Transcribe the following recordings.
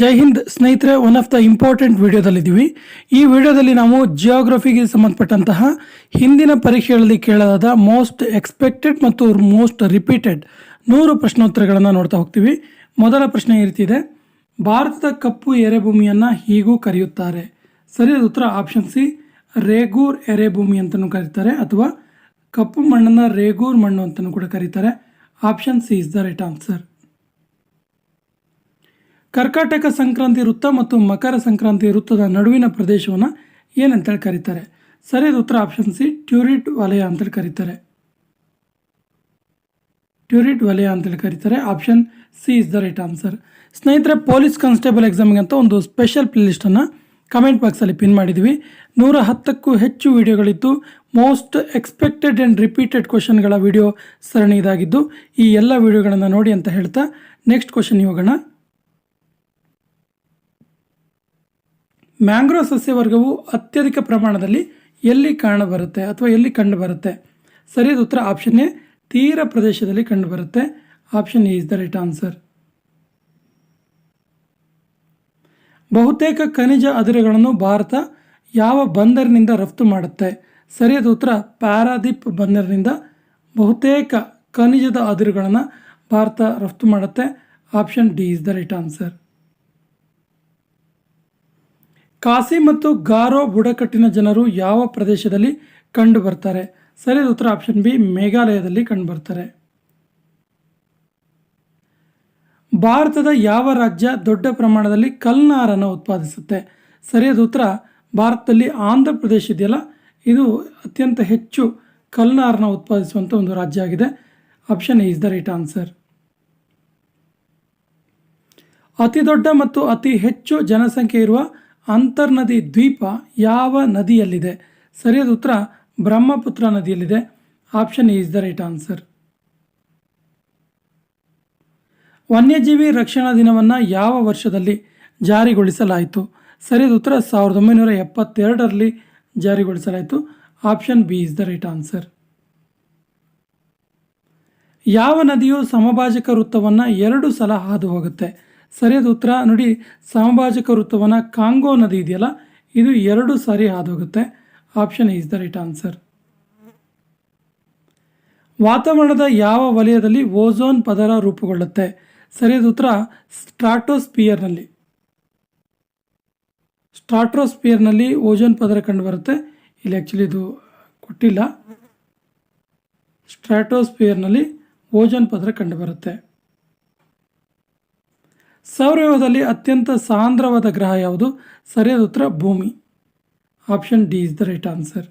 ಜೈ ಹಿಂದ್ ಸ್ನೇಹಿತರೆ one of the important ವಿಡಿಯೋದಲ್ಲಿದ್ದೀವಿ. ಈ ವಿಡಿಯೋದಲ್ಲಿ ನಾವು ಜಿಯೋಗ್ರಫಿಗೆ ಸಂಬಂಧಪಟ್ಟಂತಹ ಹಿಂದಿನ ಪರೀಕ್ಷೆಗಳಲ್ಲಿ ಕೇಳಲಾದ ಮೋಸ್ಟ್ ಎಕ್ಸ್ಪೆಕ್ಟೆಡ್ ಮತ್ತು ಮೋಸ್ಟ್ ರಿಪೀಟೆಡ್ ನೂರು ಪ್ರಶ್ನೋತ್ತರಗಳನ್ನು ನೋಡ್ತಾ ಹೋಗ್ತೀವಿ. ಮೊದಲ ಪ್ರಶ್ನೆ ಈ ರೀತಿ ಇದೆ. ಭಾರತದ ಕಪ್ಪು ಎರೆಭೂಮಿಯನ್ನು ಹೀಗೂ ಕರೆಯುತ್ತಾರೆ. ಸರಿಯಾದ ಉತ್ತರ ಆಪ್ಷನ್ ಸಿ ರೇಗೂರ್ ಎರೆಭೂಮಿ ಅಂತಲೂ ಕರೀತಾರೆ, ಅಥವಾ ಕಪ್ಪು ಮಣ್ಣನ್ನು ರೇಗೂರ್ ಮಣ್ಣು ಅಂತಲೂ ಕೂಡ ಕರೀತಾರೆ. Option C is the right answer ಕರ್ಕಾಟಕ ಸಂಕ್ರಾಂತಿ ವೃತ್ತ ಮತ್ತು ಮಕರ ಸಂಕ್ರಾಂತಿ ವೃತ್ತದ ನಡುವಿನ ಪ್ರದೇಶವನ್ನು ಏನಂತೇಳಿ ಕರೀತಾರೆ. ಸರಿಯಾದ ಉತ್ತರ ಆಪ್ಷನ್ ಸಿ, ಟ್ಯೂರಿಟ್ ವಲಯ ಅಂತೇಳಿ ಕರೀತಾರೆ. ಟ್ಯೂರಿಟ್ ವಲಯ ಅಂತೇಳಿ ಕರೀತಾರೆ. Option C is the right answer ಸ್ನೇಹಿತರೆ ಪೊಲೀಸ್ ಕಾನ್ಸ್ಟೇಬಲ್ ಎಕ್ಸಾಮಿಗೆ ಅಂತ ಒಂದು ಸ್ಪೆಷಲ್ ಪ್ಲೇಲಿಸ್ಟನ್ನು ಕಮೆಂಟ್ ಬಾಕ್ಸಲ್ಲಿ ಪಿನ್ ಮಾಡಿದ್ವಿ. ನೂರ ಹತ್ತಕ್ಕೂ ಹೆಚ್ಚು ವಿಡಿಯೋಗಳಿದ್ದು ಮೋಸ್ಟ್ ಎಕ್ಸ್ಪೆಕ್ಟೆಡ್ ಆ್ಯಂಡ್ ರಿಪೀಟೆಡ್ ಕ್ವಶನ್ಗಳ ವಿಡಿಯೋ ಸರಣಿ ಇದಾಗಿದ್ದು, ಈ ಎಲ್ಲ ವಿಡಿಯೋಗಳನ್ನು ನೋಡಿ ಅಂತ ಹೇಳ್ತಾ ನೆಕ್ಸ್ಟ್ ಕ್ವಶನ್ ಹೋಗೋಣ. ಮ್ಯಾಂಗ್ರೋವ್ ಸಸ್ಯವರ್ಗವು ಅತ್ಯಧಿಕ ಪ್ರಮಾಣದಲ್ಲಿ ಎಲ್ಲಿ ಕಾಣಬರುತ್ತೆ ಅಥವಾ ಎಲ್ಲಿ ಕಂಡುಬರುತ್ತೆ ಸರಿಯಾದ ಉತ್ತರ ಆಪ್ಷನ್ ಎ, ತೀರ ಪ್ರದೇಶದಲ್ಲಿ ಕಂಡುಬರುತ್ತೆ option A is the right answer ಬಹುತೇಕ ಖನಿಜ ಅದಿರುಗಳನ್ನು ಭಾರತ ಯಾವ ಬಂದರಿನಿಂದ ರಫ್ತು ಮಾಡುತ್ತೆ? ಸರಿಯಾದ ಉತ್ತರ, ಪ್ಯಾರಾದೀಪ್ ಬಂದರಿನಿಂದ ಬಹುತೇಕ ಖನಿಜದ ಅದಿರುಗಳನ್ನು ಭಾರತ ರಫ್ತು ಮಾಡುತ್ತೆ. Option D is the right answer Khasi ಮತ್ತು ಗಾರೋ ಬುಡಕಟ್ಟಿನ ಜನರು ಯಾವ ಪ್ರದೇಶದಲ್ಲಿ ಕಂಡು ಬರ್ತಾರೆ? ಸರಿಯಾದ ಉತ್ತರ ಆಪ್ಷನ್ ಬಿ, ಮೇಘಾಲಯದಲ್ಲಿ ಕಂಡು ಬರ್ತಾರೆ. ಭಾರತದ ಯಾವ ರಾಜ್ಯ ದೊಡ್ಡ ಪ್ರಮಾಣದಲ್ಲಿ ಕಲ್ನಾರನ್ನು ಉತ್ಪಾದಿಸುತ್ತೆ? ಸರಿಯಾದ ಉತ್ತರ ಭಾರತದಲ್ಲಿ ಆಂಧ್ರ ಪ್ರದೇಶ ಇದೆಯಲ್ಲ? ಇದು ಅತ್ಯಂತ ಹೆಚ್ಚು ಕಲ್ನಾರನ್ನು ಉತ್ಪಾದಿಸುವಂಥ ಒಂದು ರಾಜ್ಯ ಆಗಿದೆ. Option is the right answer. ಅತಿ ದೊಡ್ಡ ಮತ್ತು ಅತಿ ಹೆಚ್ಚು ಜನಸಂಖ್ಯೆ ಇರುವ ಅಂತರ್ನದಿ ದ್ವೀಪ ಯಾವ ನದಿಯಲ್ಲಿದೆ? ಸರಿಯಾದ ಉತ್ತರ Brahmaputra ನದಿಯಲ್ಲಿದೆ. Option is the right answer ವನ್ಯಜೀವಿ ರಕ್ಷಣಾ ದಿನವನ್ನು ಯಾವ ವರ್ಷದಲ್ಲಿ ಜಾರಿಗೊಳಿಸಲಾಯಿತು? ಸರಿಯಾದ ಉತ್ತರ ಸಾವಿರದ ಒಂಬೈನೂರ ಎಪ್ಪತ್ತೆರಡರಲ್ಲಿ ಜಾರಿಗೊಳಿಸಲಾಯಿತು. Option B is the right answer ಯಾವ ನದಿಯು ಸಮಭಾಜಕ ವೃತ್ತವನ್ನು ಎರಡು ಸಲ ಹಾದು ಹೋಗುತ್ತೆ? ಸರಿಯಾದ ಉತ್ತರ, ನೋಡಿ ಸಾಮಾಜಿಕ ವೃತ್ತವನ್ನು ಕಾಂಗೋ ನದಿ ಇದೆಯಲ್ಲ, ಇದು ಎರಡು ಸಾರಿ ಹಾದೋಗುತ್ತೆ. Option is the right answer ವಾತಾವರಣದ ಯಾವ ವಲಯದಲ್ಲಿ ಓಝೋನ್ ಪದರ ರೂಪುಗೊಳ್ಳುತ್ತೆ? ಸರಿಯಾದ ಉತ್ತರ, ಸ್ಟ್ರಾಟೋಸ್ಪಿಯರ್ನಲ್ಲಿ. ಸ್ಟ್ರಾಟ್ರೋಸ್ಪಿಯರ್ನಲ್ಲಿ ಓಜೋನ್ ಪದರ ಕಂಡುಬರುತ್ತೆ. ಇಲ್ಲಿ ಆ್ಯಕ್ಚುಲಿ ಇದು ಕೊಟ್ಟಿಲ್ಲ. ಸ್ಟ್ರಾಟೋಸ್ಪಿಯರ್ನಲ್ಲಿ ಓಜೋನ್ ಪದರ ಕಂಡುಬರುತ್ತೆ. ಸೌರವ್ಯೂಹದಲ್ಲಿ ಅತ್ಯಂತ ಸಾಂದ್ರವಾದ ಗ್ರಹ ಯಾವುದು? ಸರಿಯಾದ ಉತ್ತರ ಭೂಮಿ. Option D is the right answer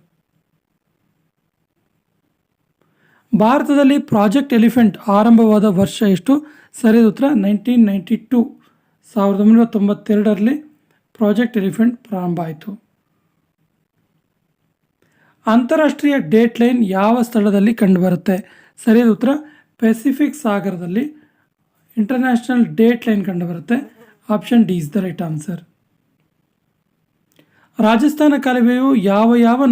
ಭಾರತದಲ್ಲಿ ಪ್ರಾಜೆಕ್ಟ್ ಎಲಿಫೆಂಟ್ ಆರಂಭವಾದ ವರ್ಷ ಎಷ್ಟು? ಸರಿಯಾದ ಉತ್ತರ ನೈನ್ಟೀನ್ ನೈಂಟಿ ಟೂ ಸಾವಿರದ ಒಂಬೈನೂರ ತೊಂಬತ್ತೆರಡರಲ್ಲಿ ಪ್ರಾಜೆಕ್ಟ್ ಎಲಿಫೆಂಟ್ ಪ್ರಾರಂಭ ಆಯಿತು. ಅಂತಾರಾಷ್ಟ್ರೀಯ ಡೇಟ್ ಲೈನ್ ಯಾವ ಸ್ಥಳದಲ್ಲಿ ಕಂಡುಬರುತ್ತೆ? ಸರಿಯಾದ ಉತ್ತರ ಪೆಸಿಫಿಕ್ ಸಾಗರದಲ್ಲಿ ಇಂಟರ್ನ್ಯಾಷನಲ್ ಡೇಟ್ ಲೈನ್ ಕಂಡುಬರುತ್ತೆ option D is the right answer Rajasthan ಕಾಲುವೆಯು ಯಾವ ಯಾವ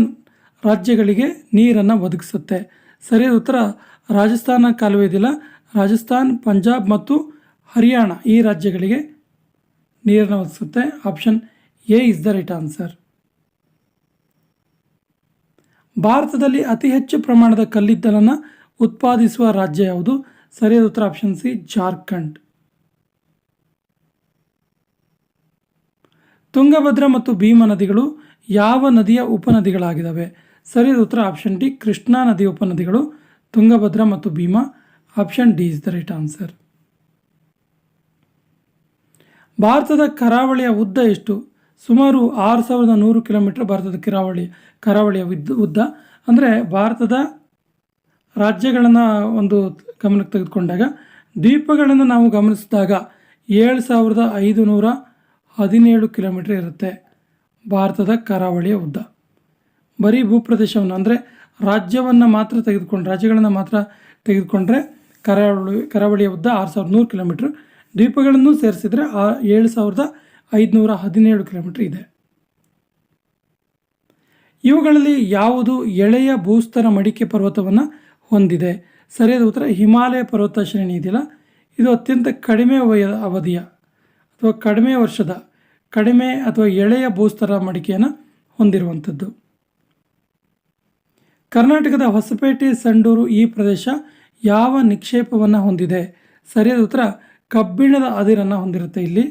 ರಾಜ್ಯಗಳಿಗೆ ನೀರನ್ನು ಒದಗಿಸುತ್ತೆ? ಸರಿಯಾದ ಉತ್ತರ, ರಾಜಸ್ಥಾನ ಕಾಲುವೆ ಇದಿಲ್ಲ ರಾಜಸ್ಥಾನ್, ಪಂಜಾಬ್ ಮತ್ತು ಹರಿಯಾಣ ಈ ರಾಜ್ಯಗಳಿಗೆ ನೀರನ್ನು ಒದಗಿಸುತ್ತೆ. Option A is the right answer ಭಾರತದಲ್ಲಿ ಅತಿ ಹೆಚ್ಚು ಪ್ರಮಾಣದ ಕಲ್ಲಿದ್ದಲನ್ನು ಉತ್ಪಾದಿಸುವ ರಾಜ್ಯ ಯಾವುದು? ಸರಿಯಾದ ಉತ್ತರ ಆಪ್ಷನ್ ಸಿ ಜಾರ್ಖಂಡ್. ತುಂಗಭದ್ರಾ ಮತ್ತು ಭೀಮ ನದಿಗಳು ಯಾವ ನದಿಯ ಉಪನದಿಗಳಾಗಿದ್ದಾವೆ? ಸರಿಯಾದ ಉತ್ತರ ಆಪ್ಷನ್ ಡಿ ಕೃಷ್ಣಾ ನದಿ ಉಪನದಿಗಳು, ತುಂಗಭದ್ರಾ ಮತ್ತು Bhima. Option D is the right answer ಭಾರತದ ಕರಾವಳಿಯ ಉದ್ದ ಎಷ್ಟು? ಸುಮಾರು ಆರು ಸಾವಿರದ ನೂರು ಕಿಲೋಮೀಟರ್ ಭಾರತದ ಕರಾವಳಿ ಕರಾವಳಿಯ ಉದ್ದ. ಅಂದರೆ ಭಾರತದ ರಾಜ್ಯಗಳನ್ನು ಒಂದು ಗಮನಕ್ಕೆ ತೆಗೆದುಕೊಂಡಾಗ, ದ್ವೀಪಗಳನ್ನು ನಾವು ಗಮನಿಸಿದಾಗ ಏಳು ಸಾವಿರದ ಐದು ನೂರ ಹದಿನೇಳು ಕಿಲೋಮೀಟರ್ ಇರುತ್ತೆ ಭಾರತದ ಕರಾವಳಿಯ ಉದ್ದ. ಬರೀ ಭೂಪ್ರದೇಶವನ್ನು ಅಂದರೆ ರಾಜ್ಯವನ್ನು ಮಾತ್ರ ತೆಗೆದುಕೊಂಡು, ರಾಜ್ಯಗಳನ್ನು ಮಾತ್ರ ತೆಗೆದುಕೊಂಡ್ರೆ ಕರಾವಳಿ, ಕರಾವಳಿಯ ಉದ್ದ ಆರು ಸಾವಿರದ ನೂರು ಕಿಲೋಮೀಟ್ರ್. ದ್ವೀಪಗಳನ್ನು ಸೇರಿಸಿದರೆ ಆ ಏಳು ಸಾವಿರದ ಐದುನೂರ ಹದಿನೇಳು ಕಿಲೋಮೀಟ್ರ್ ಇದೆ. ಇವುಗಳಲ್ಲಿ ಯಾವುದು ಎಳೆಯ ಭೂಸ್ತರ ಮಡಿಕೆ ಪರ್ವತವನ್ನು ಹೊಂದಿದೆ. ಸರಿಯಾದ ಉತ್ತರ, ಹಿಮಾಲಯ ಪರ್ವತ ಶ್ರೇಣಿ ಇದೆಯಲ್ಲ? ಇದು ಅತ್ಯಂತ ಕಡಿಮೆ ವಯ ಅವಧಿಯ ಅಥವಾ ಕಡಿಮೆ ವರ್ಷದ, ಕಡಿಮೆ ಅಥವಾ ಎಳೆಯ ಭೂಸ್ತರ ಮಡಿಕೆಯನ್ನು ಹೊಂದಿರುವಂಥದ್ದು. ಕರ್ನಾಟಕದ ಹೊಸಪೇಟೆ, ಸಂಡೂರು ಈ ಪ್ರದೇಶ ಯಾವ ನಿಕ್ಷೇಪವನ್ನು ಹೊಂದಿದೆ? ಸರಿಯಾದ ಉತ್ತರ, ಕಬ್ಬಿಣದ ಅದಿರನ್ನು ಹೊಂದಿರುತ್ತೆ ಇಲ್ಲಿ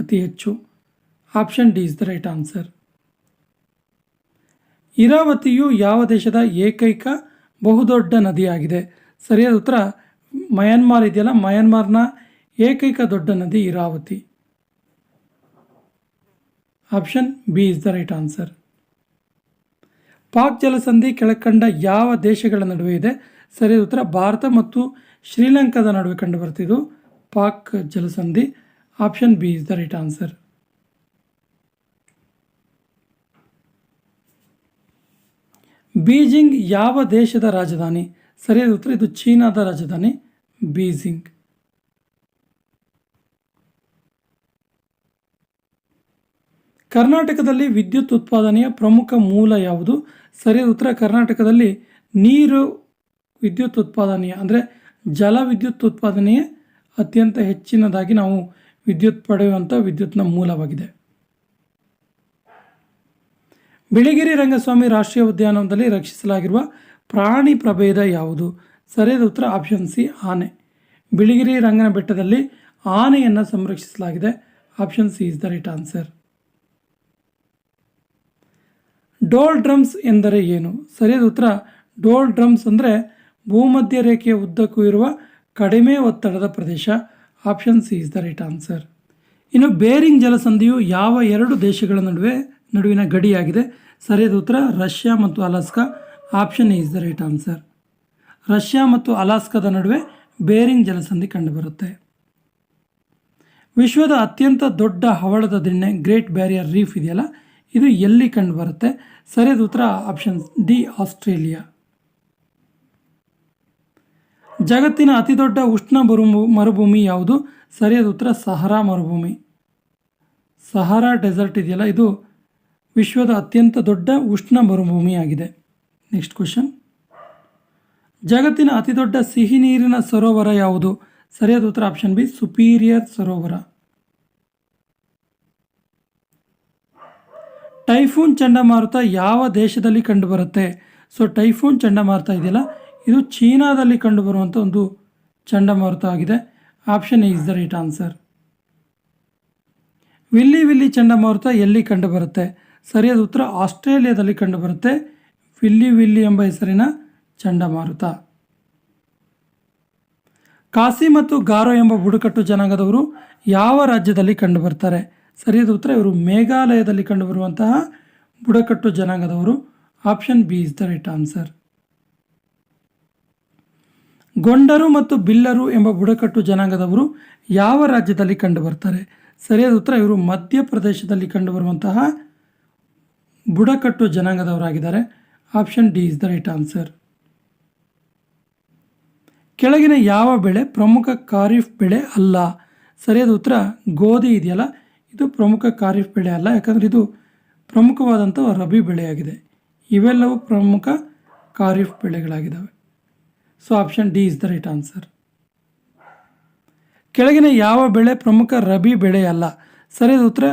ಅತಿ ಹೆಚ್ಚು. Option D is the right answer. ಇರಾವತಿಯು ಯಾವ ದೇಶದ ಏಕೈಕ ಬಹುದೊಡ್ಡ ನದಿಯಾಗಿದೆ. ಸರಿಯಾದ ಉತ್ತರ, ಮಯನ್ಮಾರ್ ಇದೆಯಲ್ಲ? ಮಯನ್ಮಾರ್ನ ಏಕೈಕ ದೊಡ್ಡ ನದಿ Iravati. Option B is the right answer. Palk ಜಲಸಂಧಿ ಕೆಳಕಂಡ ಯಾವ ದೇಶಗಳ ನಡುವೆ ಇದೆ? ಸರಿಯಾದ ಉತ್ತರ, ಭಾರತ ಮತ್ತು ಶ್ರೀಲಂಕಾದ ನಡುವೆ ಕಂಡು ಬರ್ತಿದ್ದು Palk ಜಲಸಂಧಿ. Option B is the right answer. Beijing ಯಾವ ದೇಶದ ರಾಜಧಾನಿ? ಸರಿಯಾದ ಉತ್ತರ, ಇದು ಚೀನಾದ ರಾಜಧಾನಿ ಬೀಜಿಂಗ್. ಕರ್ನಾಟಕದಲ್ಲಿ ವಿದ್ಯುತ್ ಉತ್ಪಾದನೆಯ ಪ್ರಮುಖ ಮೂಲ ಯಾವುದು? ಸರಿಯಾದ ಉತ್ತರ, ಕರ್ನಾಟಕದಲ್ಲಿ ನೀರು ವಿದ್ಯುತ್ ಉತ್ಪಾದನೆಯ, ಅಂದರೆ ಜಲ ವಿದ್ಯುತ್ ಉತ್ಪಾದನೆಯೇ ಅತ್ಯಂತ ಹೆಚ್ಚಿನದಾಗಿ ನಾವು ವಿದ್ಯುತ್ ಪಡೆಯುವಂಥ ವಿದ್ಯುತ್ನ ಮೂಲವಾಗಿದೆ. ಬಿಳಿಗಿರಿ ರಂಗಸ್ವಾಮಿ ರಾಷ್ಟ್ರೀಯ ಉದ್ಯಾನವನದಲ್ಲಿ ರಕ್ಷಿಸಲಾಗಿರುವ ಪ್ರಾಣಿ ಪ್ರಭೇದ ಯಾವುದು? ಸರಿಯಾದ ಉತ್ತರ ಆಪ್ಷನ್ ಸಿ, ಆನೆ. ಬಿಳಿಗಿರಿ ರಂಗನ ಬೆಟ್ಟದಲ್ಲಿ ಆನೆಯನ್ನು ಸಂರಕ್ಷಿಸಲಾಗಿದೆ. Option C is the right answer. Dhol drums ಎಂದರೆ ಏನು? ಸರಿಯಾದ ಉತ್ತರ ಡೋಲ್ ಡ್ರಮ್ಸ್ ಅಂದರೆ ಭೂಮಧ್ಯ ರೇಖೆಯ ಉದ್ದಕ್ಕೂ ಇರುವ ಕಡಿಮೆ ಒತ್ತಡದ ಪ್ರದೇಶ. Option C is the right answer. ಇನ್ನು ಬೇರಿಂಗ್ ಜಲಸಂಧಿಯು ಯಾವ ಎರಡು ದೇಶಗಳ ನಡುವೆ ನಡುವಿನ ಗಡಿಯಾಗಿದೆ. ಸರಿಯಾದ ಉತ್ತರ, ರಷ್ಯಾ ಮತ್ತು Alaska. Option is the right answer. Russia ಮತ್ತು ಅಲಾಸ್ಕಾದ ನಡುವೆ ಬೇರಿಂಗ್ ಜಲಸಂಧಿ ಕಂಡುಬರುತ್ತೆ. ವಿಶ್ವದ ಅತ್ಯಂತ ದೊಡ್ಡ ಹವಳದ ದಿಣ್ಣೆ, ಗ್ರೇಟ್ ಬ್ಯಾರಿಯರ್ ರೀಫ್ ಇದೆಯಲ್ಲ? ಇದು ಎಲ್ಲಿ ಕಂಡುಬರುತ್ತೆ? ಸರಿಯಾದ ಉತ್ತರ, ಆಪ್ಷನ್ ಡಿ, ಆಸ್ಟ್ರೇಲಿಯಾ. ಜಗತ್ತಿನ ಅತಿದೊಡ್ಡ ಉಷ್ಣ ಮರುಭೂ, ಮರುಭೂಮಿ ಯಾವುದು? ಸರಿಯಾದ ಉತ್ತರ, ಸಹರಾ ಮರುಭೂಮಿ. ಸಹಾರಾ ಡೆಸರ್ಟ್ ಇದೆಯಲ್ಲ? ಇದು ವಿಶ್ವದ ಅತ್ಯಂತ ದೊಡ್ಡ ಉಷ್ಣ ಮರುಭೂಮಿಯಾಗಿದೆ. ನೆಕ್ಸ್ಟ್ ಕ್ವಶನ್ ಜಗತ್ತಿನ ಅತಿದೊಡ್ಡ ಸಿಹಿ ನೀರಿನ ಸರೋವರ ಯಾವುದು? ಸರಿಯಾದ ಉತ್ತರ ಆಪ್ಷನ್ ಬಿ ಸುಪೀರಿಯರ್ ಸರೋವರ. ಟೈಫೂನ್ ಚಂಡಮಾರುತ ಯಾವ ದೇಶದಲ್ಲಿ ಕಂಡುಬರುತ್ತೆ? ಸೊ ಟೈಫೂನ್ ಚಂಡಮಾರುತ ಇದೆಯಲ್ಲ? ಇದು ಚೀನಾದಲ್ಲಿ ಕಂಡುಬರುವಂಥ ಒಂದು ಚಂಡಮಾರುತ ಆಗಿದೆ. Option A is the right answer willy willy ಚಂಡಮಾರುತ ಎಲ್ಲಿ ಕಂಡುಬರುತ್ತೆ? ಸರಿಯಾದ ಉತ್ತರ ಆಸ್ಟ್ರೇಲಿಯಾದಲ್ಲಿ ಕಂಡುಬರುತ್ತೆ. ವಿಲ್ಲಿ ವಿಲ್ಲಿ ಎಂಬ ಹೆಸರಿನ ಚಂಡಮಾರುತ. ಕಾಸಿ ಮತ್ತು ಗಾರೋ ಎಂಬ ಬುಡಕಟ್ಟು ಜನಾಂಗದವರು ಯಾವ ರಾಜ್ಯದಲ್ಲಿ ಕಂಡುಬರ್ತಾರೆ? ಸರಿಯಾದ ಉತ್ತರ ಇವರು ಮೇಘಾಲಯದಲ್ಲಿ ಕಂಡುಬರುವಂತಹ ಬುಡಕಟ್ಟು ಜನಾಂಗದವರು. Option B is the right answer. ಗೊಂಡರು ಮತ್ತು ಬಿಲ್ಲರು ಎಂಬ ಬುಡಕಟ್ಟು ಜನಾಂಗದವರು ಯಾವ ರಾಜ್ಯದಲ್ಲಿ ಕಂಡುಬರ್ತಾರೆ? ಸರಿಯಾದ ಉತ್ತರ ಇವರು ಮಧ್ಯಪ್ರದೇಶದಲ್ಲಿ ಕಂಡುಬರುವಂತಹ ಬುಡಕಟ್ಟು ಜನಾಂಗದವರಾಗಿದ್ದಾರೆ. Option D is the right answer. ಕೆಳಗಿನ ಯಾವ ಬೆಳೆ ಪ್ರಮುಖ ಖಾರಿಫ್ ಬೆಳೆ ಅಲ್ಲ? ಸರಿಯಾದ ಉತ್ತರ ಗೋಧಿ ಇದೆಯಲ್ಲ. ಇದು ಪ್ರಮುಖ ಖಾರಿಫ್ ಬೆಳೆ ಅಲ್ಲ. ಯಾಕಂದರೆ ಇದು ಪ್ರಮುಖವಾದಂಥ ರಬಿ ಬೆಳೆಯಾಗಿದೆ. ಇವೆಲ್ಲವೂ ಪ್ರಮುಖ kharif ಬೆಳೆಗಳಾಗಿದ್ದಾವೆ. So option D is the right answer ಕೆಳಗಿನ ಯಾವ ಬೆಳೆ ಪ್ರಮುಖ ರಬಿ ಬೆಳೆ ಅಲ್ಲ? ಸರಿಯಾದ ಉತ್ತರ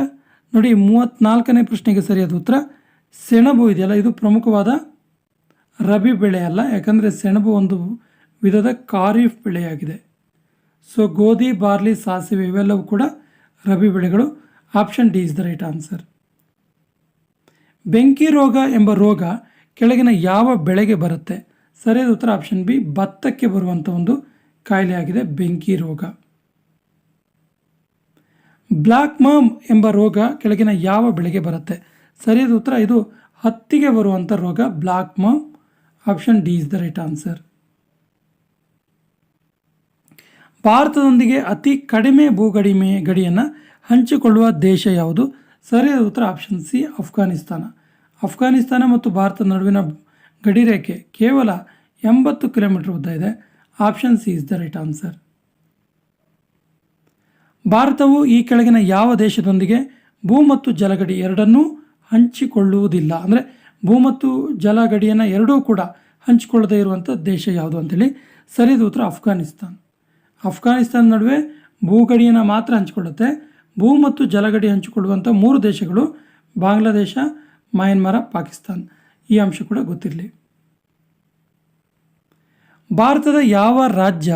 ನೋಡಿ ಮೂವತ್ತ್ನಾಲ್ಕನೇ ಪ್ರಶ್ನೆಗೆ ಸರಿಯಾದ ಉತ್ತರ. ಸೆಣಬು ಇದೆಯಲ್ಲ, ಇದು ಪ್ರಮುಖವಾದ ರಬಿ ಬೆಳೆ ಅಲ್ಲ, ಯಾಕಂದರೆ ಸೆಣಬು ಒಂದು ವಿಧದ ಖಾರೀಫ್ ಬೆಳೆಯಾಗಿದೆ. ಸೊ ಗೋಧಿ, ಬಾರ್ಲಿ, ಸಾಸಿವೆ ಇವೆಲ್ಲವೂ ಕೂಡ ರಬಿ ಬೆಳೆಗಳು. Option D is the right answer ಬೆಂಕಿ ರೋಗ ಎಂಬ ರೋಗ ಕೆಳಗಿನ ಯಾವ ಬೆಳೆಗೆ ಬರುತ್ತೆ? ಸರಿಯಾದ ಉತ್ತರ ಆಪ್ಷನ್ ಬಿ ಭತ್ತಕ್ಕೆ ಬರುವಂಥ ಒಂದು ಕಾಯಿಲೆಯಾಗಿದೆ, ಬೆಂಕಿ ರೋಗ. ಬ್ಲ್ಯಾಕ್ ಮಾಮ್ ಎಂಬ ರೋಗ ಕೆಳಗಿನ ಯಾವ ಬೆಳೆಗೆ ಬರುತ್ತೆ? ಸರಿಯಾದ ಉತ್ತರ. ಇದು ಹತ್ತಿಗೆ ಬರುವಂಥ ರೋಗ black arm. Option D is the right answer. ಭಾರತದೊಂದಿಗೆ ಅತಿ ಕಡಿಮೆ ಭೂಗಡಿಮೆ ಗಡಿಯನ್ನು ಹಂಚಿಕೊಳ್ಳುವ ದೇಶ ಯಾವುದು? ಸರಿಯಾದ ಉತ್ತರ. ಆಪ್ಷನ್ ಸಿ ಅಫ್ಘಾನಿಸ್ತಾನ ಅಫ್ಘಾನಿಸ್ತಾನ ಮತ್ತು ಭಾರತದ ನಡುವಿನ ಗಡಿರೇಖೆ ಕೇವಲ ಎಂಬತ್ತು ಕಿಲೋಮೀಟರ್ ಉದ್ದ ಇದೆ. Option C is the right answer. ಭಾರತವು ಈ ಕೆಳಗಿನ ಯಾವ ದೇಶದೊಂದಿಗೆ ಭೂ ಮತ್ತು ಜಲಗಡಿ ಎರಡನ್ನೂ ಹಂಚಿಕೊಳ್ಳುವುದಿಲ್ಲ. ಅಂದರೆ ಭೂ ಮತ್ತು ಜಲ ಗಡಿಯನ್ನು ಎರಡೂ ಕೂಡ ಹಂಚಿಕೊಳ್ಳದೇ ಇರುವಂಥ ದೇಶ ಯಾವುದು ಅಂತೇಳಿ ಸರಿಯಾದ ಉತ್ತರ ಅಫ್ಘಾನಿಸ್ತಾನ್ ಅಫ್ಘಾನಿಸ್ತಾನ ನಡುವೆ ಭೂಗಡಿಯನ್ನು ಮಾತ್ರ ಹಂಚಿಕೊಳ್ಳುತ್ತೆ. ಭೂ ಮತ್ತು ಜಲಗಡಿ ಹಂಚಿಕೊಳ್ಳುವಂಥ ಮೂರು ದೇಶಗಳು ಬಾಂಗ್ಲಾದೇಶ, ಮಯನ್ಮಾರ, ಪಾಕಿಸ್ತಾನ್. ಈ ಅಂಶ ಕೂಡ ಗೊತ್ತಿರಲಿ. ಭಾರತದ ಯಾವ ರಾಜ್ಯ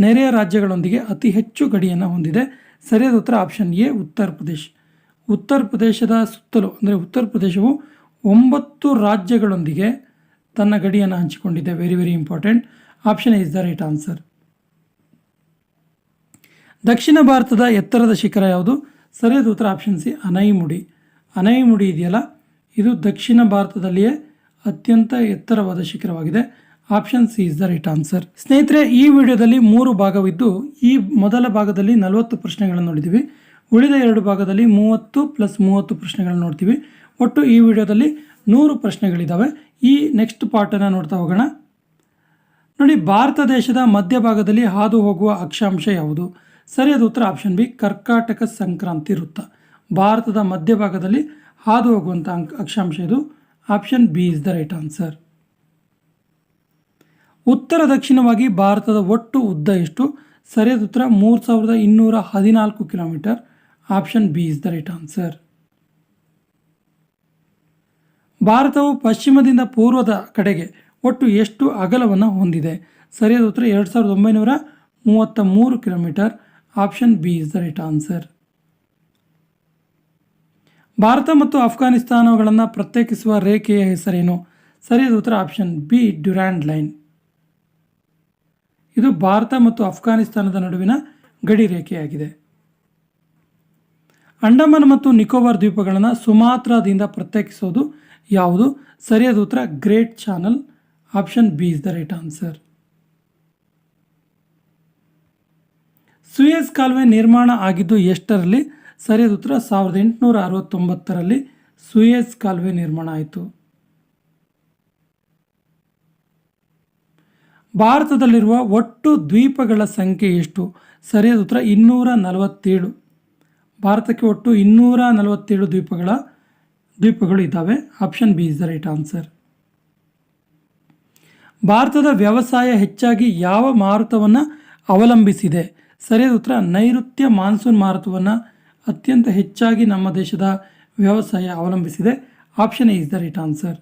ನೆರೆಯ ರಾಜ್ಯಗಳೊಂದಿಗೆ ಅತಿ ಹೆಚ್ಚು ಗಡಿಯನ್ನು ಹೊಂದಿದೆ? ಸರಿಯಾದ ಉತ್ತರ ಆಪ್ಷನ್ ಎ, ಉತ್ತರ ಪ್ರದೇಶ್. ಉತ್ತರ ಪ್ರದೇಶದ ಸುತ್ತಲೂ, ಅಂದರೆ ಉತ್ತರ ಪ್ರದೇಶವು ಒಂಬತ್ತು ರಾಜ್ಯಗಳೊಂದಿಗೆ ತನ್ನ ಗಡಿಯನ್ನು ಹಂಚಿಕೊಂಡಿದೆ. Very very important option is the right answer ದಕ್ಷಿಣ ಭಾರತದ ಎತ್ತರದ ಶಿಖರ ಯಾವುದು? ಸರಿಯಾದ ಉತ್ತರ ಆಪ್ಷನ್ ಸಿ, ಅನೈಮುಡಿ. ಅನೈಮುಡಿ ಇದೆಯಲ್ಲ, ಇದು ದಕ್ಷಿಣ ಭಾರತದಲ್ಲಿಯೇ ಅತ್ಯಂತ ಎತ್ತರವಾದ ಶಿಖರವಾಗಿದೆ. Option C is the right answer ಸ್ನೇಹಿತರೆ, ಈ ವಿಡಿಯೋದಲ್ಲಿ ಮೂರು ಭಾಗವಿದ್ದು, ಈ ಮೊದಲ ಭಾಗದಲ್ಲಿ ನಲವತ್ತು ಪ್ರಶ್ನೆಗಳನ್ನು ನೋಡಿದ್ದೀವಿ. ಉಳಿದ ಎರಡು ಭಾಗದಲ್ಲಿ ಮೂವತ್ತು ಪ್ಲಸ್ ಮೂವತ್ತು ಪ್ರಶ್ನೆಗಳನ್ನು ನೋಡ್ತೀವಿ. ಒಟ್ಟು ಈ ವಿಡಿಯೋದಲ್ಲಿ ನೂರು ಪ್ರಶ್ನೆಗಳಿದ್ದಾವೆ ಈ ನೆಕ್ಸ್ಟ್ ಪಾರ್ಟನ್ನು ನೋಡ್ತಾ ಹೋಗೋಣ. ನೋಡಿ, ಭಾರತ ದೇಶದ ಮಧ್ಯಭಾಗದಲ್ಲಿ ಹಾದು ಹೋಗುವ ಅಕ್ಷಾಂಶ ಯಾವುದು? ಸರಿಯಾದ ಉತ್ತರ ಆಪ್ಷನ್ ಬಿ, ಕರ್ಕಾಟಕ ಸಂಕ್ರಾಂತಿ ವೃತ್ತ. ಭಾರತದ ಮಧ್ಯಭಾಗದಲ್ಲಿ ಹಾದು ಹೋಗುವಂಥ ಅಂಕ್, ಅಕ್ಷಾಂಶ ಇದು? Option B is the right answer ಉತ್ತರ ದಕ್ಷಿಣವಾಗಿ ಭಾರತದ ಒಟ್ಟು ಉದ್ದ ಎಷ್ಟು? ಸರಿಯಾದ ಉತ್ತರ ಮೂರು ಸಾವಿರದ ಇನ್ನೂರ ಹದಿನಾಲ್ಕು kilometre. Option B is the right answer ಭಾರತವು ಪಶ್ಚಿಮದಿಂದ ಪೂರ್ವದ ಕಡೆಗೆ ಒಟ್ಟು ಎಷ್ಟು ಅಗಲವನ್ನು ಹೊಂದಿದೆ? ಸರಿಯಾದ ಉತ್ತರ ಎರಡು ಸಾವಿರದ ಒಂಬೈನೂರ ಮೂವತ್ತ ಮೂರು kilometre. Option B is the right answer Bharat ಮತ್ತು ಅಫ್ಘಾನಿಸ್ತಾನಗಳನ್ನು ಪ್ರತ್ಯೇಕಿಸುವ ರೇಖೆಯ ಹೆಸರೇನು? ಸರಿಯಾದ ಉತ್ತರ ಆಪ್ಷನ್ ಬಿ ಡ್ಯುರ್ಯಾಂಡ್ ಲೈನ್ ಇದು ಭಾರತ ಮತ್ತು ಅಫ್ಘಾನಿಸ್ತಾನದ ನಡುವಿನ ಗಡಿ ರೇಖೆಯಾಗಿದೆ. ಅಂಡಮಾನ್ ಮತ್ತು ನಿಕೋಬಾರ್ ದ್ವೀಪಗಳನ್ನು ಸುಮಾತ್ರಾದಿಂದ ಪ್ರತ್ಯೇಕಿಸೋದು ಯಾವುದು? ಸರಿಯಾದ ಉತ್ತರ, great channel. Option B is the right answer. Suez ಕಾಲುವೆ ನಿರ್ಮಾಣ ಆಗಿದ್ದು ಎಷ್ಟರಲ್ಲಿ? ಸರಿಯಾದ ಉತ್ತರ, ಸಾವಿರದ ಎಂಟುನೂರ ಅರವತ್ತೊಂಬತ್ತರಲ್ಲಿ ಸುಯೇಸ್ ಕಾಲುವೆ ನಿರ್ಮಾಣ ಆಯಿತು. ಭಾರತದಲ್ಲಿರುವ ಒಟ್ಟು ದ್ವೀಪಗಳ ಸಂಖ್ಯೆ ಎಷ್ಟು? ಸರಿಯಾದ ಉತ್ತರ, ಇನ್ನೂರ ನಲವತ್ತೇಳು. ಭಾರತಕ್ಕೆ ಒಟ್ಟು ಇನ್ನೂರ ನಲವತ್ತೇಳು ದ್ವೀಪಗಳ ದ್ವೀಪಗಳು ಇದ್ದಾವೆ. Option B is the right answer. ಭಾರತದ ವ್ಯವಸಾಯ ಹೆಚ್ಚಾಗಿ ಯಾವ ಮಾರುತವನ್ನು ಅವಲಂಬಿಸಿದೆ? ಸರಿಯಾದ ಉತ್ತರ, ನೈಋತ್ಯ ಮಾನ್ಸೂನ್ ಮಾರುತವನ್ನು ಅತ್ಯಂತ ಹೆಚ್ಚಾಗಿ ನಮ್ಮ ದೇಶದ ವ್ಯವಸಾಯ ಅವಲಂಬಿಸಿದೆ. Option is the right answer.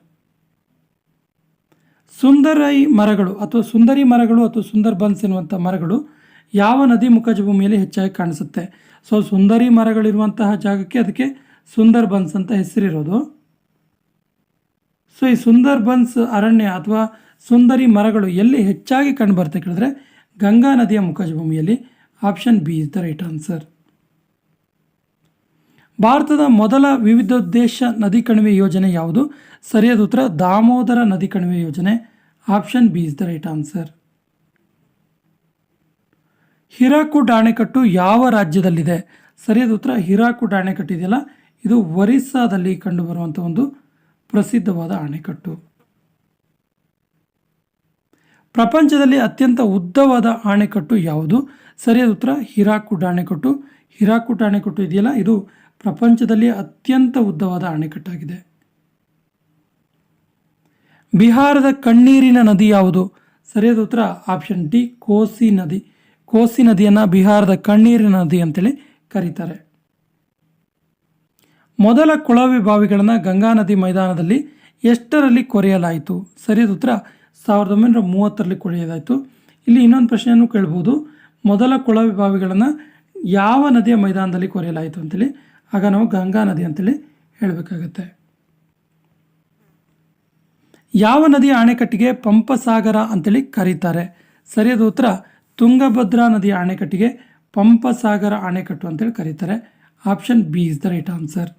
ಸುಂದರೈ ಮರಗಳು ಅಥವಾ ಸುಂದರಿ ಮರಗಳು ಅಥವಾ ಸುಂದರ್ ಬನ್ಸ್ ಎನ್ನುವಂಥ ಮರಗಳು ಯಾವ ನದಿ ಮುಖಜ ಭೂಮಿಯಲ್ಲಿ ಹೆಚ್ಚಾಗಿ ಕಾಣಿಸುತ್ತೆ? ಸೊ ಸುಂದರಿ ಮರಗಳಿರುವಂತಹ ಜಾಗಕ್ಕೆ ಅದಕ್ಕೆ ಸುಂದರ್ ಬನ್ಸ್ ಅಂತ ಹೆಸರಿರೋದು. ಸೊ ಈ ಸುಂದರ್ ಬನ್ಸ್ ಅರಣ್ಯ ಅಥವಾ ಸುಂದರಿ ಮರಗಳು ಎಲ್ಲಿ ಹೆಚ್ಚಾಗಿ ಕಂಡುಬರುತ್ತೆ ಕೇಳಿದ್ರೆ ಗಂಗಾ ನದಿಯ ಮುಖಜ ಭೂಮಿಯಲ್ಲಿ option B is the right answer ಭಾರತದ ಮೊದಲ ವಿವಿಧೋದ್ದೇಶ ನದಿ ಕಣಿವೆ ಯೋಜನೆ ಯಾವುದು? ಸರಿಯಾದ ಉತ್ತರ ದಾಮೋದರ ನದಿ ಕಣಿವೆ ಯೋಜನೆ. Option B is the right answer Hirakud ಅಣೆಕಟ್ಟು ಯಾವ ರಾಜ್ಯದಲ್ಲಿದೆ? ಸರಿಯಾದ ಉತ್ತರ ಹಿರಾಕುಡ್ ಅಣೆಕಟ್ಟು ಇದೆಯಲ್ಲ? ಇದು ಒರಿಸ್ಸಾದಲ್ಲಿ ಕಂಡುಬರುವಂಥ ಒಂದು ಪ್ರಸಿದ್ಧವಾದ ಅಣೆಕಟ್ಟು ಪ್ರಪಂಚದಲ್ಲಿ ಅತ್ಯಂತ ಉದ್ದವಾದ ಅಣೆಕಟ್ಟು ಯಾವುದು? ಸರಿಯಾದ ಉತ್ತರ ಹಿರಾಕುಡ್ ಅಣೆಕಟ್ಟು ಹಿರಾಕುಡ್ ಅಣೆಕಟ್ಟು ಇದೆಯಲ್ಲ? ಇದು ಪ್ರಪಂಚದಲ್ಲಿ ಅತ್ಯಂತ ಉದ್ದವಾದ ಅಣೆಕಟ್ಟಾಗಿದೆ ಬಿಹಾರದ ಕಣ್ಣೀರಿನ ನದಿ ಯಾವುದು? ಸರಿಯಾದ ಉತ್ತರ ಆಪ್ಷನ್ ಡಿ, ಕೋಸಿ ನದಿ. ಕೋಸಿ ನದಿಯನ್ನು ಬಿಹಾರದ ಕಣ್ಣೀರಿನ ನದಿ ಅಂತೇಳಿ ಕರೀತಾರೆ. ಮೊದಲ ಕೊಳವೆ ಬಾವಿಗಳನ್ನು ಗಂಗಾ ನದಿ ಮೈದಾನದಲ್ಲಿ ಎಷ್ಟರಲ್ಲಿ ಕೊರೆಯಲಾಯಿತು? ಸರಿಯಾದ ಉತ್ತರ ಸಾವಿರದ ಒಂಬೈನೂರ ಮೂವತ್ತರಲ್ಲಿ ಕೊರೆಯಲಾಯಿತು. ಇಲ್ಲಿ ಇನ್ನೊಂದು ಪ್ರಶ್ನೆಯನ್ನು ಕೇಳ್ಬೋದು. ಮೊದಲ ಕೊಳವೆ ಬಾವಿಗಳನ್ನು ಯಾವ ನದಿಯ ಮೈದಾನದಲ್ಲಿ ಕೊರೆಯಲಾಯಿತು ಅಂತೇಳಿ. ಆಗ ನಾವು ಗಂಗಾ ನದಿ ಅಂತೇಳಿ ಹೇಳಬೇಕಾಗತ್ತೆ. ಯಾವ ನದಿಯ ಅಣೆಕಟ್ಟಿಗೆ ಪಂಪಸಾಗರ ಅಂತೇಳಿ ಕರೀತಾರೆ. ಸರಿಯಾದ ಉತ್ತರ ತುಂಗಭದ್ರಾ ನದಿಯ ಅಣೆಕಟ್ಟಿಗೆ ಪಂಪಸಾಗರ ಅಣೆಕಟ್ಟು ಅಂತೇಳಿ ಕರೀತಾರೆ. Option B is the right answer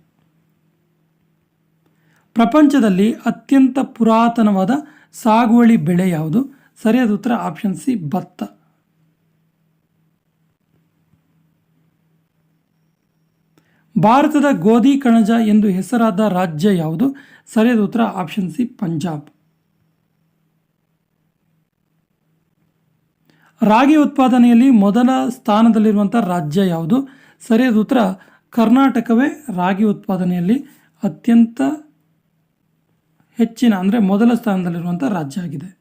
ಪ್ರಪಂಚದಲ್ಲಿ ಅತ್ಯಂತ ಪುರಾತನವಾದ ಸಾಗುವಳಿ ಬೆಳೆ ಯಾವುದು? ಸರಿಯಾದ ಉತ್ತರ ಆಪ್ಷನ್ ಸಿ ಭತ್ತ. ಭಾರತದ ಗೋಧಿ, ಕಣಜ ಎಂದು ಹೆಸರಾದ ರಾಜ್ಯ ಯಾವುದು? ಸರಿಯಾದ ಉತ್ತರ ಆಪ್ಷನ್ ಸಿ ಪಂಜಾಬ್. ರಾಗಿ ಉತ್ಪಾದನೆಯಲ್ಲಿ ಮೊದಲ ಸ್ಥಾನದಲ್ಲಿರುವಂಥ ರಾಜ್ಯ ಯಾವುದು? ಸರಿಯಾದ ಉತ್ತರ. ಕರ್ನಾಟಕವೇ ರಾಗಿ ಉತ್ಪಾದನೆಯಲ್ಲಿ ಅತ್ಯಂತ ಹೆಚ್ಚಿನ ಅಂದರೆ ಮೊದಲ ಸ್ಥಾನದಲ್ಲಿರುವಂಥ ರಾಜ್ಯ ಆಗಿದೆ.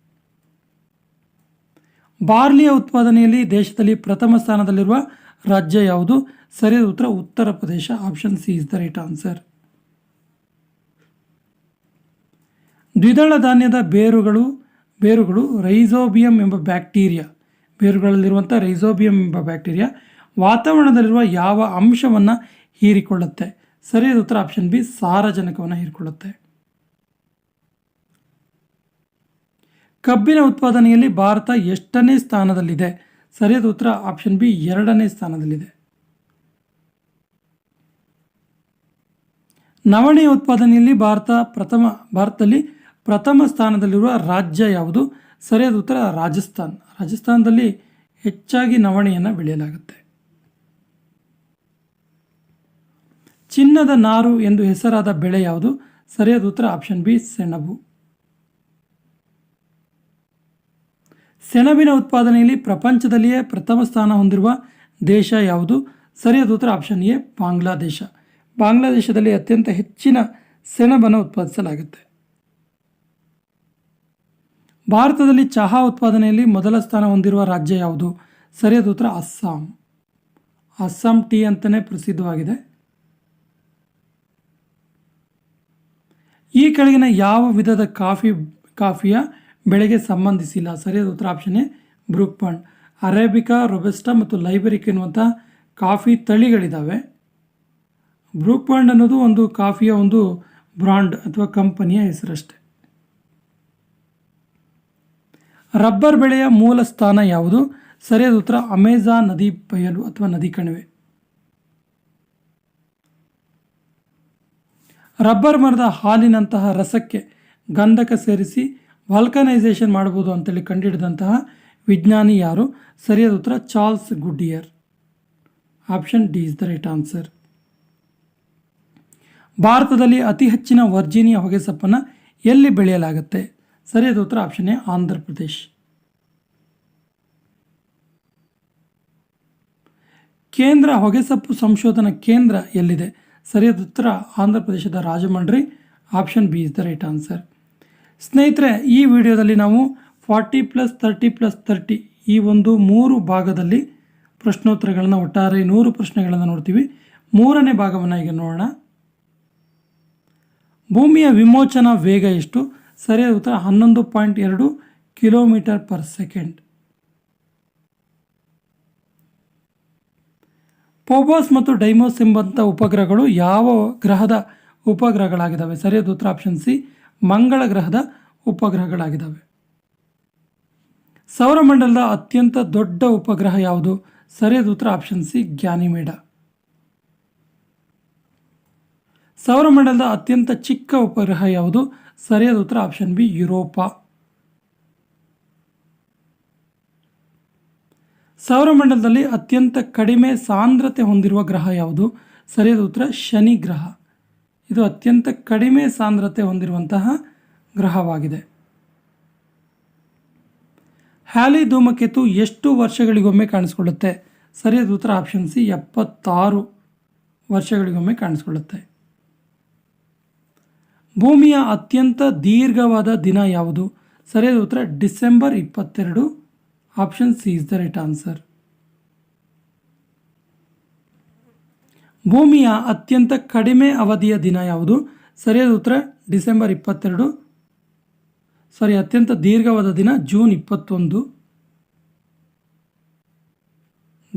ಬಾರ್ಲಿಯ ಉತ್ಪಾದನೆಯಲ್ಲಿ ದೇಶದಲ್ಲಿ ಪ್ರಥಮ ಸ್ಥಾನದಲ್ಲಿರುವ ರಾಜ್ಯ ಯಾವುದು? ಸರಿಯಾದ ಉತ್ತರ. Uttar Pradesh option C is the right answer ದ್ವಿದಳ ಧಾನ್ಯದ ಬೇರುಗಳು ಬೇರುಗಳು ರೈಸೋಬಿಯಂ ಎಂಬ ಬ್ಯಾಕ್ಟೀರಿಯಾ ಬೇರುಗಳಲ್ಲಿರುವಂಥ ರೈಸೋಬಿಯಂ ಎಂಬ ಬ್ಯಾಕ್ಟೀರಿಯಾ ವಾತಾವರಣದಲ್ಲಿರುವ ಯಾವ ಅಂಶವನ್ನು ಹೀರಿಕೊಳ್ಳುತ್ತೆ? ಸರಿಯಾದ ಉತ್ತರ ಆಪ್ಷನ್ ಬಿ, ಸಾರಜನಕವನ್ನು ಹೀರಿಕೊಳ್ಳುತ್ತೆ. ಕಬ್ಬಿನ ಉತ್ಪಾದನೆಯಲ್ಲಿ ಭಾರತ ಎಷ್ಟನೇ ಸ್ಥಾನದಲ್ಲಿದೆ? ಸರಿಯಾದ ಉತ್ತರ ಆಪ್ಷನ್ ಬಿ, ಎರಡನೇ ಸ್ಥಾನದಲ್ಲಿದೆ. ನವಣೆಯ ಉತ್ಪಾದನೆಯಲ್ಲಿ ಭಾರತ ಪ್ರಥಮ, ಭಾರತದಲ್ಲಿ ಪ್ರಥಮ ಸ್ಥಾನದಲ್ಲಿರುವ ರಾಜ್ಯ ಯಾವುದು? ಸರಿಯಾದ ಉತ್ತರ ರಾಜಸ್ಥಾನ್. ರಾಜಸ್ಥಾನದಲ್ಲಿ ಹೆಚ್ಚಾಗಿ ನವಣೆಯನ್ನು ಬೆಳೆಯಲಾಗುತ್ತೆ. ಚಿನ್ನದ ನಾರು ಎಂದು ಹೆಸರಾದ ಬೆಳೆ ಯಾವುದು? ಸರಿಯಾದ ಉತ್ತರ ಆಪ್ಷನ್ ಬಿ, ಸೆಣಬು. ಸೆಣಬಿನ ಉತ್ಪಾದನೆಯಲ್ಲಿ ಪ್ರಪಂಚದಲ್ಲಿಯೇ ಪ್ರಥಮ ಸ್ಥಾನ ಹೊಂದಿರುವ ದೇಶ ಯಾವುದು? ಸರಿಯಾದ ಉತ್ತರ ಆಪ್ಷನ್ ಎ, ಬಾಂಗ್ಲಾದೇಶ. ಬಾಂಗ್ಲಾದೇಶದಲ್ಲಿ ಅತ್ಯಂತ ಹೆಚ್ಚಿನ ಸೆಣಬನ್ನು ಉತ್ಪಾದಿಸಲಾಗುತ್ತೆ. ಭಾರತದಲ್ಲಿ ಚಹಾ ಉತ್ಪಾದನೆಯಲ್ಲಿ ಮೊದಲ ಸ್ಥಾನ ಹೊಂದಿರುವ ರಾಜ್ಯ ಯಾವುದು? ಸರಿಯಾದ ಉತ್ತರ ಅಸ್ಸಾಂ. ಅಸ್ಸಾಂ ಟೀ ಅಂತಲೇ ಪ್ರಸಿದ್ಧವಾಗಿದೆ. ಈ ಕೆಳಗಿನ ಯಾವ ವಿಧದ ಕಾಫಿ, ಕಾಫಿಯ ಬೆಳೆಗೆ ಸಂಬಂಧಿಸಿಲ್ಲ? ಸರಿಯಾದ ಉತ್ತರ option A Brooke Bond arabica, robusta ಮತ್ತು ಲೈಬೆರಿಕ್ ಎನ್ನುವಂಥ ಕಾಫಿ ತಳಿಗಳಿದ್ದಾವೆ ಬ್ರೂಕ್ ಪಾಂಡ್ ಅನ್ನೋದು ಒಂದು ಕಾಫಿಯ ಒಂದು ಬ್ರಾಂಡ್ ಅಥವಾ ಕಂಪನಿಯ ಹೆಸರಷ್ಟೆ. ರಬ್ಬರ್ ಬೆಳೆಯ ಮೂಲ ಸ್ಥಾನ ಯಾವುದು? ಸರಿಯಾದ ಉತ್ತರ, ಅಮೆಜಾನ್ ನದಿ ಬಯಲು ಅಥವಾ ನದಿ ಕಣಿವೆ. ರಬ್ಬರ್ ಮರದ ಹಾಲಿನಂತಹ ರಸಕ್ಕೆ ಗಂಧಕ ಸೇರಿಸಿ ವಾಲ್ಕನೈಸೇಷನ್ ಮಾಡಬಹುದು ಅಂತೇಳಿ ಕಂಡುಹಿಡಿದಂತಹ ವಿಜ್ಞಾನಿ ಯಾರು? ಸರಿಯಾದ ಉತ್ತರ, Charles Goodyear. Option D is the right answer. ಭಾರತದಲ್ಲಿ ಅತಿ ಹೆಚ್ಚಿನ ವರ್ಜಿನಿಯ ಹೊಗೆಸೊಪ್ಪನ್ನು ಎಲ್ಲಿ ಬೆಳೆಯಲಾಗುತ್ತೆ? ಸರಿಯಾದ ಉತ್ತರ ಆಪ್ಷನ್ ಎ, ಆಂಧ್ರ ಪ್ರದೇಶ್. ಕೇಂದ್ರ ಹೊಗೆಸೊಪ್ಪು ಸಂಶೋಧನಾ ಕೇಂದ್ರ ಎಲ್ಲಿದೆ? ಸರಿಯಾದ ಉತ್ತರ ಆಂಧ್ರ ಪ್ರದೇಶದ Rajahmundry. Option B is the right answer ಸ್ನೇಹಿತರೆ, ಈ ವಿಡಿಯೋದಲ್ಲಿ ನಾವು forty plus thirty plus thirty ಈ ಒಂದು ಮೂರು ಭಾಗದಲ್ಲಿ ಪ್ರಶ್ನೋತ್ತರಗಳನ್ನು, ಒಟ್ಟಾರೆ ನೂರು ಪ್ರಶ್ನೆಗಳನ್ನು ನೋಡ್ತೀವಿ. ಮೂರನೇ ಭಾಗವನ್ನು ಈಗ ನೋಡೋಣ. ಭೂಮಿಯ ವಿಮೋಚನಾ ವೇಗ ಎಷ್ಟು? ಸರಿಯಾದ ಉತ್ತರ ಹನ್ನೊಂದು ಪಾಯಿಂಟ್ ಎರಡು ಕಿಲೋಮೀಟರ್ ಪರ್ ಸೆಕೆಂಡ್. ಪೋಬೋಸ್ ಮತ್ತು ಡೈಮೋಸ್ ಎಂಬಂಥ ಉಪಗ್ರಹಗಳು ಯಾವ ಗ್ರಹದ ಉಪಗ್ರಹಗಳಾಗಿದ್ದಾವೆ? ಸರಿಯಾದ ಉತ್ತರ ಆಪ್ಷನ್ ಸಿ ಮಂಗಳ ಗ್ರಹದ ಉಪಗ್ರಹಗಳಾಗಿದ್ದಾವೆ. ಸೌರಮಂಡಲದ ಅತ್ಯಂತ ದೊಡ್ಡ ಉಪಗ್ರಹ ಯಾವುದು? ಸರಿಯಾದ ಉತ್ತರ ಆಪ್ಷನ್ ಸಿ ಜ್ಞಾನಿಮೇಡ ಸೌರಮಂಡಲದ ಅತ್ಯಂತ ಚಿಕ್ಕ ಉಪಗ್ರಹ ಯಾವುದು? ಸರಿಯಾದ ಉತ್ತರ ಆಪ್ಷನ್ ಬಿ, ಯುರೋಪಾ. ಸೌರಮಂಡಲದಲ್ಲಿ ಅತ್ಯಂತ ಕಡಿಮೆ ಸಾಂದ್ರತೆ ಹೊಂದಿರುವ ಗ್ರಹ ಯಾವುದು? ಸರಿಯಾದ ಉತ್ತರ, ಶನಿ ಗ್ರಹ. ಇದು ಅತ್ಯಂತ ಕಡಿಮೆ ಸಾಂದ್ರತೆ ಹೊಂದಿರುವಂತಹ ಗ್ರಹವಾಗಿದೆ. ಹ್ಯಾಲಿ ಧೂಮಕೇತು ಎಷ್ಟು ವರ್ಷಗಳಿಗೊಮ್ಮೆ ಕಾಣಿಸ್ಕೊಳ್ಳುತ್ತೆ? ಸರಿಯಾದ ಉತ್ತರ ಆಪ್ಷನ್ ಸಿ, ಎಪ್ಪತ್ತಾರು ವರ್ಷಗಳಿಗೊಮ್ಮೆ ಕಾಣಿಸ್ಕೊಳ್ಳುತ್ತೆ. ಭೂಮಿಯ ಅತ್ಯಂತ ದೀರ್ಘವಾದ ದಿನ ಯಾವುದು? ಸರಿಯಾದ ಉತ್ತರ, ಡಿಸೆಂಬರ್ ಇಪ್ಪತ್ತೆರಡು. Option C is the right answer. ಭೂಮಿಯ ಅತ್ಯಂತ ಕಡಿಮೆ ಅವಧಿಯ ದಿನ ಯಾವುದು? ಸರಿಯಾದ ಉತ್ತರ, ಡಿಸೆಂಬರ್ ಇಪ್ಪತ್ತೆರಡು. ಸಾರಿ, ಅತ್ಯಂತ ದೀರ್ಘವಾದ ದಿನ, ಜೂನ್ ಇಪ್ಪತ್ತೊಂದು.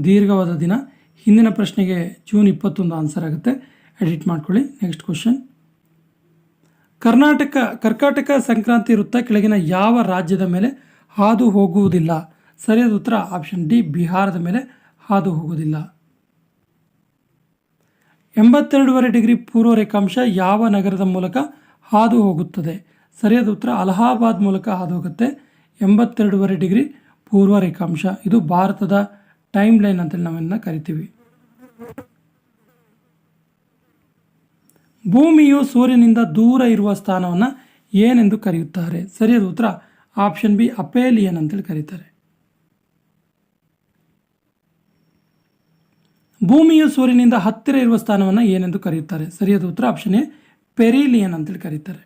ದೀರ್ಘವಾದ ದಿನ, ಹಿಂದಿನ ಪ್ರಶ್ನೆಗೆ ಜೂನ್ ಇಪ್ಪತ್ತೊಂದು ಆನ್ಸರ್ ಆಗುತ್ತೆ. ಎಡಿಟ್ ಮಾಡ್ಕೊಳ್ಳಿ. Next question. ಕರ್ನಾಟಕ, ಕರ್ಕಾಟಕ ಸಂಕ್ರಾಂತಿ ವೃತ್ತ ಕೆಳಗಿನ ಯಾವ ರಾಜ್ಯದ ಮೇಲೆ ಹಾದು ಹೋಗುವುದಿಲ್ಲ? ಸರಿಯಾದ ಉತ್ತರ ಆಪ್ಷನ್ ಡಿ, ಬಿಹಾರದ ಮೇಲೆ ಹಾದು ಹೋಗುವುದಿಲ್ಲ. ಎಂಬತ್ತೆರಡೂವರೆ ಡಿಗ್ರಿ ಪೂರ್ವ ರೇಖಾಂಶ ಯಾವ ನಗರದ ಮೂಲಕ ಹಾದು ಹೋಗುತ್ತದೆ? ಸರಿಯಾದ ಉತ್ತರ ಅಲಹಾಬಾದ್ ಮೂಲಕ ಹಾದು ಹೋಗುತ್ತೆ. ಎಂಬತ್ತೆರಡೂವರೆ ಡಿಗ್ರಿ ಪೂರ್ವ ರೇಖಾಂಶ. ಇದು ಭಾರತದ ಟೈಮ್ ಲೈನ್ ಅಂತೇಳಿ ನಾವೆಲ್ಲ ಕರಿತೀವಿ. ಭೂಮಿಯು ಸೂರ್ಯನಿಂದ ದೂರ ಇರುವ ಸ್ಥಾನವನ್ನು ಏನೆಂದು ಕರೆಯುತ್ತಾರೆ? ಸರಿಯಾದ ಉತ್ತರ ಆಪ್ಷನ್ ಬಿ, ಅಪೇಲಿಯನ್ ಅಂತೇಳಿ ಕರೀತಾರೆ. ಭೂಮಿಯು ಸೂರ್ಯನಿಂದ ಹತ್ತಿರ ಇರುವ ಸ್ಥಾನವನ್ನು ಏನೆಂದು ಕರೆಯುತ್ತಾರೆ? ಸರಿಯಾದ ಉತ್ತರ ಆಪ್ಷನ್ ಎ, ಪೆರಿಲಿಯನ್ ಅಂತೇಳಿ ಕರೀತಾರೆ.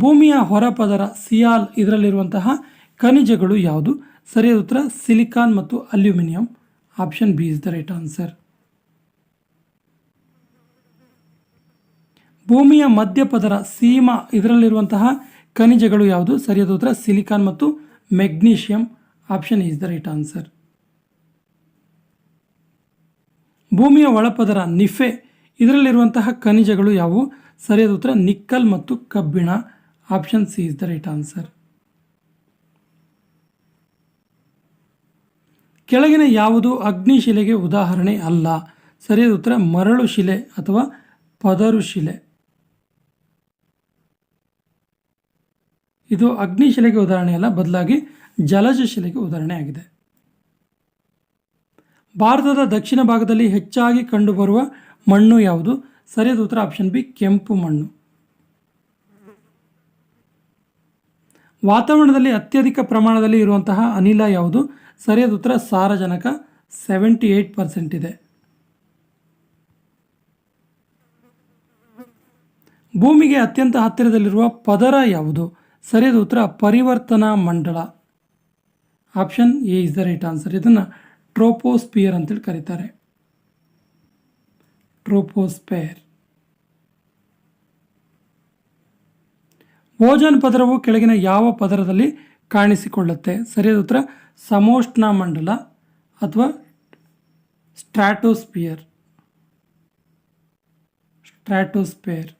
ಭೂಮಿಯ ಹೊರಪದರ ಸಿಯಾಲ್ ಇದರಲ್ಲಿರುವಂತಹ ಖನಿಜಗಳು ಯಾವುದು? ಸರಿಯಾದ ಉತ್ತರ ಸಿಲಿಕಾನ್ ಮತ್ತು aluminium. Option B is the right answer. ಭೂಮಿಯ ಮಧ್ಯಪದರ ಸೀಮಾ ಇದರಲ್ಲಿರುವಂತಹ ಖನಿಜಗಳು ಯಾವುದು? ಸರಿಯಾದ ಉತ್ತರ, ಸಿಲಿಕಾನ್ ಮತ್ತು magnesium. Option is the right answer ಭೂಮಿಯ ಒಳಪದರ ನಿಫೆ ಇದರಲ್ಲಿರುವಂತಹ ಖನಿಜಗಳು ಯಾವುವು? ಸರಿಯಾದ ಉತ್ತರ, ನಿಕ್ಕಲ್ ಮತ್ತು ಕಬ್ಬಿಣ. Option C is the right answer ಕೆಳಗಿನ ಯಾವುದು ಅಗ್ನಿಶಿಲೆಗೆ ಉದಾಹರಣೆ ಅಲ್ಲ. ಸರಿಯಾದ ಉತ್ತರ, ಮರಳು ಶಿಲೆ ಅಥವಾ ಪದರು ಶಿಲೆ. ಇದು ಅಗ್ನಿಶಿಲೆಗೆ ಉದಾಹರಣೆಯಲ್ಲ ಬದಲಾಗಿ ಜಲಜ ಶಿಲೆಗೆ ಉದಾಹರಣೆ ಆಗಿದೆ. ಭಾರತದ ದಕ್ಷಿಣ ಭಾಗದಲ್ಲಿ ಹೆಚ್ಚಾಗಿ ಕಂಡುಬರುವ ಮಣ್ಣು ಯಾವುದು? ಸರಿಯಾದ ಉತ್ತರ ಆಪ್ಷನ್ ಬಿ, ಕೆಂಪು ಮಣ್ಣು. ವಾತಾವರಣದಲ್ಲಿ ಅತ್ಯಧಿಕ ಪ್ರಮಾಣದಲ್ಲಿ ಇರುವಂತಹ ಅನಿಲ ಯಾವುದು? ಸರಿಯಾದ ಉತ್ತರ ಸಾರಜನಕ ಸೆವೆಂಟಿ ಏಯ್ಟ್ ಪರ್ಸೆಂಟ್ ಇದೆ. ಭೂಮಿಗೆ ಅತ್ಯಂತ ಹತ್ತಿರದಲ್ಲಿರುವ ಪದರ ಯಾವುದು? ಸರಿಯಾದ ಉತ್ತರ ಪರಿವರ್ತನಾ ಮಂಡಲ. Option A is the right answer. ಇದನ್ನು ಟ್ರೋಪೋಸ್ಪಿಯರ್ ಅಂತೇಳಿ ಕರೀತಾರೆ. ಟ್ರೋಪೋಸ್ಪೇರ್ ಓಜನ್ ಪದರವು ಕೆಳಗಿನ ಯಾವ ಪದರದಲ್ಲಿ ಕಾಣಿಸಿಕೊಳ್ಳುತ್ತೆ? ಸರಿಯಾದ ಉತ್ತರ ಸಮೋಷ್ಣ ಮಂಡಲ ಅಥವಾ ಸ್ಟ್ರಾಟೋಸ್ಪಿಯರ್. ಸ್ಟ್ರಾಟೋಸ್ಪೇರ್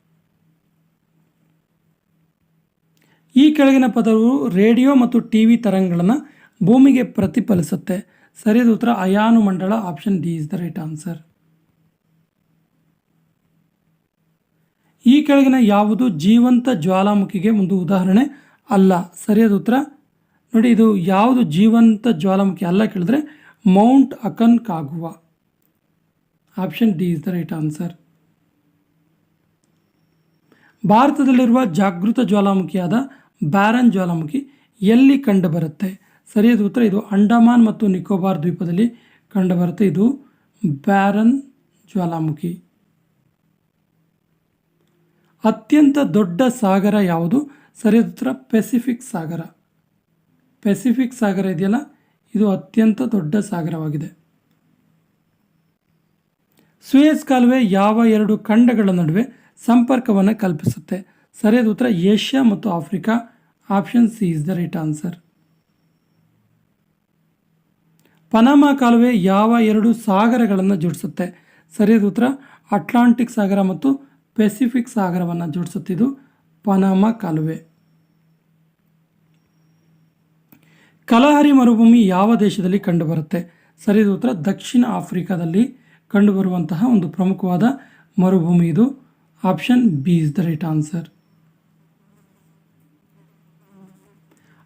ಈ ಕೆಳಗಿನ ಪದವು ರೇಡಿಯೋ ಮತ್ತು ಟಿ ವಿ ತರಂಗಗಳನ್ನು ಭೂಮಿಗೆ ಪ್ರತಿಫಲಿಸುತ್ತೆ. ಸರಿಯಾದ ಉತ್ತರ ಅಯಾನು ಮಂಡಳ option D is the right answer. ಈ ಕೆಳಗಿನ ಯಾವುದು ಜೀವಂತ ಜ್ವಾಲಾಮುಖಿಗೆ ಒಂದು ಉದಾಹರಣೆ ಅಲ್ಲ. ಸರಿಯಾದ ಉತ್ತರ? ನೋಡಿ, ಇದು ಯಾವುದು ಜೀವಂತ ಜ್ವಾಲಾಮುಖಿ ಅಲ್ಲ ಕೇಳಿದ್ರೆ Mount Aconcagua option D is the right answer. ಭಾರತದಲ್ಲಿರುವ ಜಾಗೃತ ಜ್ವಾಲಾಮುಖಿಯಾದ ಬ್ಯಾರನ್ ಜ್ವಾಲಾಮುಖಿ ಎಲ್ಲಿ ಕಂಡುಬರುತ್ತೆ? ಸರಿಯಾದ ಉತ್ತರ. ಇದು ಅಂಡಮಾನ್ ಮತ್ತು ನಿಕೋಬಾರ್ ದ್ವೀಪದಲ್ಲಿ ಕಂಡುಬರುತ್ತೆ. ಇದು ಬ್ಯಾರನ್ ಜ್ವಾಲಾಮುಖಿ. ಅತ್ಯಂತ ದೊಡ್ಡ ಸಾಗರ ಯಾವುದು? ಸರಿಯಾದ ಉತ್ತರ. ಪೆಸಿಫಿಕ್ ಸಾಗರ. ಪೆಸಿಫಿಕ್ ಸಾಗರ ಇದೆಯಲ್ಲ? ಇದು ಅತ್ಯಂತ ದೊಡ್ಡ ಸಾಗರವಾಗಿದೆ. ಸುಯೇಸ್ ಕಾಲುವೆ ಯಾವ ಎರಡು ಖಂಡಗಳ ನಡುವೆ ಸಂಪರ್ಕವನ್ನು ಕಲ್ಪಿಸುತ್ತೆ? ಸರಿಯಾದ ಉತ್ತರ. ಏಷ್ಯಾ ಮತ್ತು Africa. Option C is the right answer Panama ಕಾಲುವೆ ಯಾವ ಎರಡು ಸಾಗರಗಳನ್ನು ಜೋಡಿಸುತ್ತೆ? ಸರಿಯಾದ ಉತ್ತರ ಅಟ್ಲಾಂಟಿಕ್ ಸಾಗರ ಮತ್ತು ಪೆಸಿಫಿಕ್ ಸಾಗರವನ್ನು ಜೋಡಿಸುತ್ತಿದ್ದು ಪನಾಮಾ ಕಾಲುವೆ. ಕಲಹರಿ ಮರುಭೂಮಿ ಯಾವ ದೇಶದಲ್ಲಿ ಕಂಡುಬರುತ್ತೆ? ಸರಿಯಾದ ಉತ್ತರ, ದಕ್ಷಿಣ ಆಫ್ರಿಕಾದಲ್ಲಿ ಕಂಡುಬರುವಂತಹ ಒಂದು ಪ್ರಮುಖವಾದ ಮರುಭೂಮಿ ಇದು. Option B is the right answer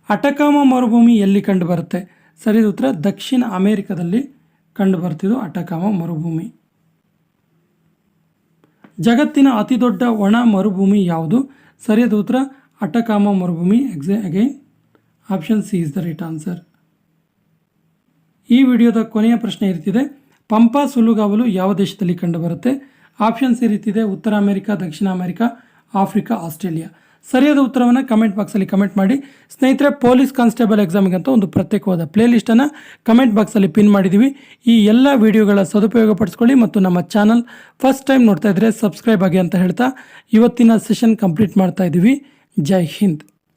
Atacama ಮರುಭೂಮಿ ಎಲ್ಲಿ ಕಂಡುಬರುತ್ತೆ? ಸರಿಯಾದ ಉತ್ತರ, ದಕ್ಷಿಣ ಅಮೆರಿಕದಲ್ಲಿ ಕಂಡುಬರ್ತಿದ್ದು ಅಟಕಾಮ ಮರುಭೂಮಿ. ಜಗತ್ತಿನ ಅತಿದೊಡ್ಡ ಒಣ ಮರುಭೂಮಿ ಯಾವುದು? ಸರಿಯಾದ ಉತ್ತರ, ಅಟಕಾಮ ಮರುಭೂಮಿ. ಎಕ್ಸಾ again option C is the right answer ಈ ವಿಡಿಯೋದ ಕೊನೆಯ ಪ್ರಶ್ನೆ ಇರ್ತಿದೆ ಪಂಪಾ ಸುಲುಗಾವಲು ಯಾವ ದೇಶದಲ್ಲಿ ಕಂಡುಬರುತ್ತೆ? ಆಪ್ಷನ್ಸ್ ಈ ರೀತಿದೆ ಉತ್ತರ ಅಮೆರಿಕ, ದಕ್ಷಿಣ ಅಮೆರಿಕ, ಆಫ್ರಿಕಾ, ಆಸ್ಟ್ರೇಲಿಯಾ. ಸರಿಯಾದ ಉತ್ತರವನ್ನು ಕಮೆಂಟ್ ಬಾಕ್ಸಲ್ಲಿ ಕಮೆಂಟ್ ಮಾಡಿ. ಸ್ನೇಹಿತರೆ ಪೊಲೀಸ್ ಕಾನ್ಸ್ಟೇಬಲ್ ಎಕ್ಸಾಮಿಗಂತ ಒಂದು ಪ್ರತ್ಯೇಕವಾದ ಪ್ಲೇಲಿಸ್ಟನ್ನು ಕಮೆಂಟ್ ಬಾಕ್ಸಲ್ಲಿ ಪಿನ್ ಮಾಡಿದ್ದೀವಿ ಈ ಎಲ್ಲ ವಿಡಿಯೋಗಳ ಸದುಪಯೋಗ ಪಡಿಸ್ಕೊಳ್ಳಿ ಮತ್ತು ನಮ್ಮ ಚಾನಲ್ ಫಸ್ಟ್ ಟೈಮ್ ನೋಡ್ತಾ ಇದ್ದರೆ ಸಬ್ಸ್ಕ್ರೈಬ್ ಆಗಿ ಅಂತ ಹೇಳ್ತಾ ಇವತ್ತಿನ ಸೆಷನ್ ಕಂಪ್ಲೀಟ್ ಮಾಡ್ತಾ ಇದ್ದೀವಿ ಜೈ ಹಿಂದ್.